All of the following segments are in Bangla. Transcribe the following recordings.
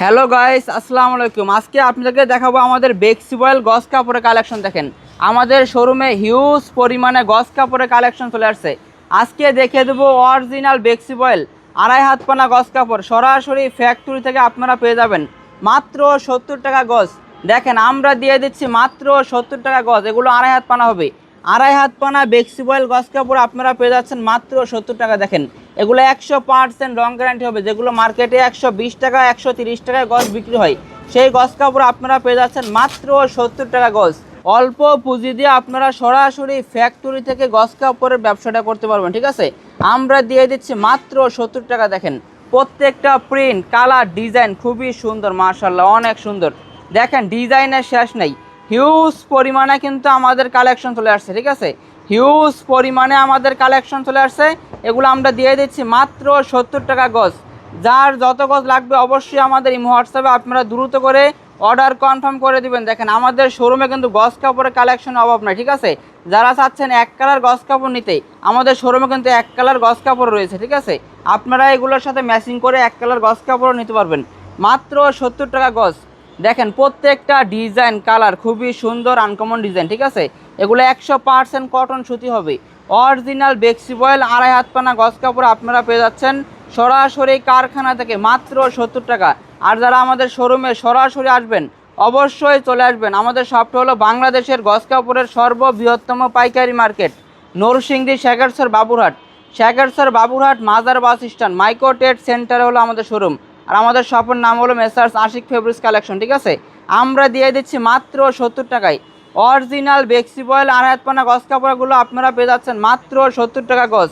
হ্যালো গাইস আসসালামু আলাইকুম। আজকে আপনাদেরকে দেখাবো আমাদের বেক্সিবয়েল গস কাপড়ের কালেকশন দেখেন। আমাদের শোরুমে হিউজ পরিমাণে গস কাপড়ের কালেকশন চলে আসছে। আজকে দেখে দেবো অরিজিনাল বেক্সিবয়েল আড়াই হাত পানা গস কাপড়। সরাসরি ফ্যাক্টরি থেকে আপনারা পেয়ে যাবেন। মাত্র সত্তর টাকা গজ দেখেন, আমরা দিয়ে দিচ্ছি মাত্র সত্তর টাকা গজ এগুলো আড়াই হাত পানা হবে। আড়াই হাত পানা বেক্সিবয়েল গস কাপড় আপনারা পেয়ে যাচ্ছেন মাত্র সত্তর টাকা। দেখেন, এগুলো একশো পার্সেন্ট রং গ্যারান্টি হবে। যেগুলো মার্কেটে একশো বিশ টাকা, একশো তিরিশ টাকায় গজ বিক্রি হয়, সেই গজ কাপড় আপনারা পেয়ে যাচ্ছেন মাত্র সত্তর টাকা গজ। অল্প পুঁজি দিয়ে আপনারা সরাসরি ফ্যাক্টরি থেকে গজ কাপড়ের ব্যবসাটা করতে পারবেন, ঠিক আছে? আমরা দিয়ে দিচ্ছি মাত্র সত্তর টাকা। দেখেন, প্রত্যেকটা প্রিন্ট কালার ডিজাইন খুবই সুন্দর মার্শাল্লাহ অনেক সুন্দর। দেখেন ডিজাইনের শেষ নেই। হিউজ পরিমাণে কিন্তু আমাদের কালেকশন চলে আসছে, ঠিক আছে? হিউজ পরিমাণে আমাদের কালেকশন চলে আসছে। এগুলো আমরা দিয়ে দিচ্ছি মাত্র সত্তর টাকা গজ। যার যত গজ লাগবে অবশ্যই আমাদের এই হোয়াটসঅ্যাপে আপনারা দ্রুত করে অর্ডার কনফার্ম করে দিবেন। দেখেন, আমাদের শোরুমে কিন্তু গজ কাপড়ের কালেকশনের অভাব নাই, ঠিক আছে? যারা চাচ্ছেন এক কালার গজ কাপড় নিতে, আমাদের শোরুমে কিন্তু এক কালার গজ কাপড় রয়েছে, ঠিক আছে? আপনারা এগুলোর সাথে ম্যাচিং করে এক কালার গজ কাপড়ও নিতে পারবেন। মাত্র সত্তর টাকা গজ। দেখেন, প্রত্যেকটা ডিজাইন, কালার খুবই সুন্দর আনকমন ডিজাইন, ঠিক আছে? এগুলো একশো পার্সেন্ট কটন সুতি হবে। অরিজিনাল বেক্সি বয়েল আড়াই হাত পানা গজ কাপড় আপনারা পেয়ে যাচ্ছেন সরাসরি কারখানা থেকে, মাত্র সত্তর টাকা। আর যারা আমাদের শোরুমে সরাসরি আসবেন, অবশ্যই চলে আসবেন। আমাদের শপটা হলো বাংলাদেশের গজ কাপড়ের সর্ববৃহত্তম পাইকারি মার্কেট, নরসিংদী শেখারসর বাবুরহাট। শেখারসর বাবুরহাট মাজার বাস স্ট্যান্ড মাইক্রোটেড সেন্টারে হলো আমাদের শোরুম আর আমাদের শপের নাম হলো মেসার্স আশিক ফেব্রিক্স কালেকশন, ঠিক আছে? আমরা দিয়ে দিচ্ছি মাত্র সত্তর টাকায়। অরিজিনাল বেক্সিবয়েল আড়াইতপানা গজ কাপড়গুলো আপনারা পেয়ে যাচ্ছেন মাত্র সত্তর টাকা গজ।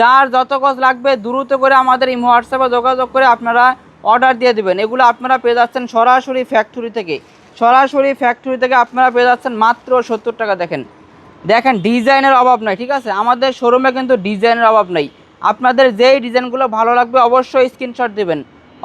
যার যত গজ লাগবে দ্রুত করে আমাদের এই হোয়াটসঅ্যাপে যোগাযোগ করে আপনারা অর্ডার দিয়ে দেবেন। এগুলো আপনারা পেয়ে যাচ্ছেন সরাসরি ফ্যাক্টরি থেকে। সরাসরি ফ্যাক্টরি থেকে আপনারা পেয়ে যাচ্ছেন মাত্র সত্তর টাকা, দেখেন। দেখেন, ডিজাইনের অভাব নাই, ঠিক আছে? আমাদের শোরুমে কিন্তু ডিজাইনের অভাব নাই। আপনাদের যেই ডিজাইনগুলো ভালো লাগবে অবশ্যই স্ক্রিনশট দেবেন।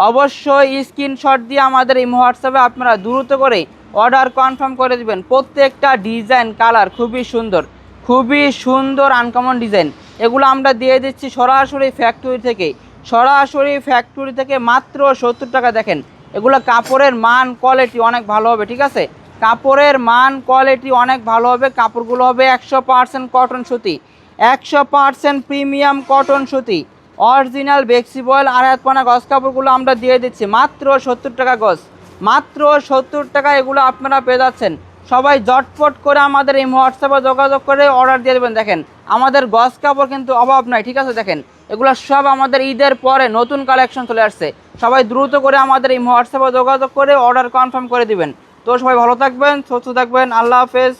অবশ্যই স্ক্রিনশট দিয়ে আমাদের এই হোয়াটসঅ্যাপে আপনারা দ্রুত করে অর্ডার কনফার্ম করে দিবেন। প্রত্যেকটা ডিজাইন কালার খুবই সুন্দর খুবই সুন্দর আনকমন ডিজাইন এগুলো আমরা দিয়ে দিচ্ছি সরাসরি ফ্যাক্টরি থেকে। সরাসরি ফ্যাক্টরি থেকে মাত্র সত্তর টাকা দেখেন। এগুলো কাপড়ের মান কোয়ালিটি অনেক ভালো হবে, ঠিক আছে? কাপড়ের মান কোয়ালিটি অনেক ভালো হবে। কাপড়গুলো হবে একশো পার্সেন্ট কটন সুতি, একশো পার্সেন্ট প্রিমিয়াম কটন সুতি। অরিজিনাল বেক্সিবয়েল আড়াইপানা গজ কাপড়গুলো আমরা দিয়ে দিচ্ছি। মাত্র সত্তর টাকা গজ। মাত্র সত্তর টাকা এগুলো আপনারা পেয়ে যাচ্ছেন। সবাই জটপট করে আমাদের এই হোয়াটসঅ্যাপে যোগাযোগ করে অর্ডার দিয়ে দেবেন। দেখেন, আমাদের গজ কাপড় কিন্তু অভাব নাই, ঠিক আছে? দেখেন, এগুলো সব আমাদের ঈদের পরে নতুন কালেকশন চলে আসছে। সবাই দ্রুত করে আমাদের এই হোয়াটসঅ্যাপে যোগাযোগ করে অর্ডার কনফার্ম করে দিবেন। তো সবাই ভালো থাকবেন, সুস্থ থাকবেন, আল্লাহ হাফেজ।